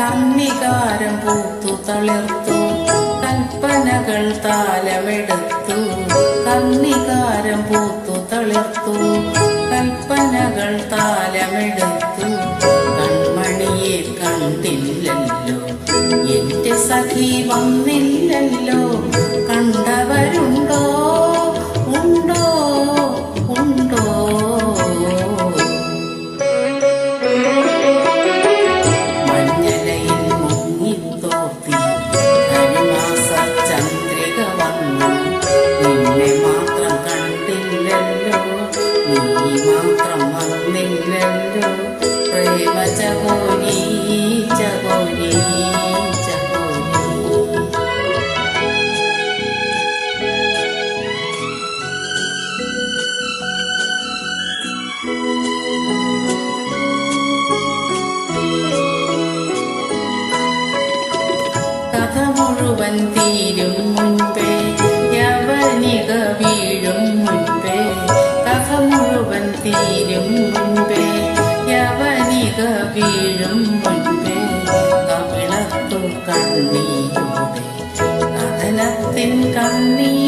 കന്നികാരം പൂത്തു തളിർത്തു. കൽപ്പനകൾ താലമെടുത്തു. കന്നികാരം പൂത്തു തളിർത്തു. കൽപ്പനകൾ താലമെടുത്തു. കൺമണിയെ കണ്ടില്ലല്ലോ. എന്റെ സഖി വന്നില്ലല്ലോ. കണ്ടവരുണ്ടോ? നീ മാത്രം വന്നില്ലല്ലോ പ്രേമ ചകോരി ചകോരി കഥ മുഴുവൻ തീരും മുൻപേ 等你